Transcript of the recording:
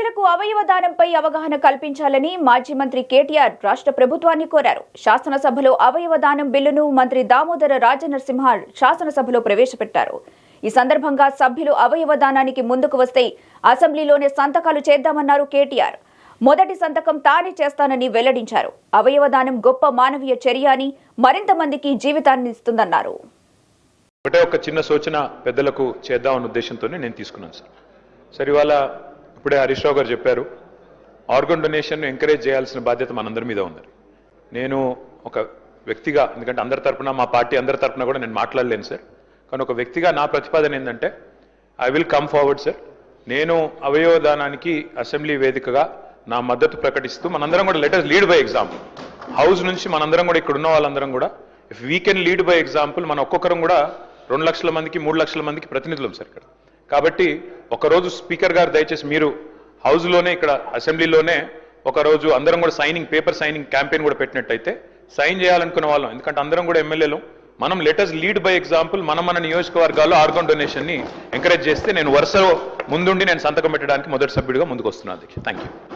ప్రజలకు అవయవ దానంపై అవగాహన కల్పించాలని మాజీ మంత్రి కేటీఆర్ రాష్ట్ర ప్రభుత్వాన్ని కోరారు. శాసనసభలో అవయవ దానం బిల్లును మంత్రి దామోదర రాజనరసింహ శాసనసభలో ప్రవేశపెట్టారు. ఈ సందర్భంగా సభ్యులు అవయవ దానానికి ముందుకు వస్తే అసెంబ్లీలోనే సంతకాలు చేద్దామన్నారు కేటీఆర్. మొదటి సంతకం తానే చేస్తానని వెల్లడించారు. అవయవ దానం గొప్ప మానవీయ చర్య అని మరింత మందికి జీవితాన్ని ఇస్తుందన్నారు. ఒకటే ఒక చిన్న సూచన పెద్దలకు చేద్దామన్న ఉద్దేశంతోనే నేను తీసుకున్నాను సార్. సరే ఇవాళ ఇప్పుడే హరీష్ రావు గారు చెప్పారు ఆర్గన్ డొనేషన్ ఎంకరేజ్ చేయాల్సిన బాధ్యత మనందరి మీద ఉంది. నేను ఒక వ్యక్తిగా ఎందుకంటే అందరి తరపున మా పార్టీ అందరి తరపున కూడా నేను మాట్లాడలేను సార్. కానీ ఒక వ్యక్తిగా నా ప్రతిపాదన ఏంటంటే I will come forward sir నేను అవయవదానానికి అసెంబ్లీ వేదికగా నా మద్దతు ప్రకటిస్తూ మనందరం కూడా let us lead by example house నుంచి మనందరం కూడా ఇక్కడ ఉన్న వాళ్ళందరం కూడా if we can lead by example మన ఒక్కొక్కరం కూడా రెండు లక్షల మందికి మూడు లక్షల మందికి ప్రతినిధులం సార్ ఇక్కడ. కాబట్టి ఒకరోజు స్పీకర్ గారు దయచేసి మీరు హౌస్లోనే ఇక్కడ అసెంబ్లీలోనే ఒకరోజు అందరం కూడా సైనింగ్ పేపర్ సైనింగ్ క్యాంపెయిన్ కూడా పెట్టినట్టయితే సైన్ చేయాలనుకున్న వాళ్ళం. ఎందుకంటే అందరం కూడా ఎమ్మెల్యేలు. మనం లెటర్స్ లీడ్ బై ఎగ్జాంపుల్ మనం మన నియోజకవర్గాల్లో ఆర్గాన్ డొనేషన్ని ఎంకరేజ్ చేస్తే నేను వరుసలో ముందుండి నేను సంతకం పెట్టడానికి మొదటి సభ్యుడిగా ముందుకు వస్తున్నాను థ్యాంక్ యూ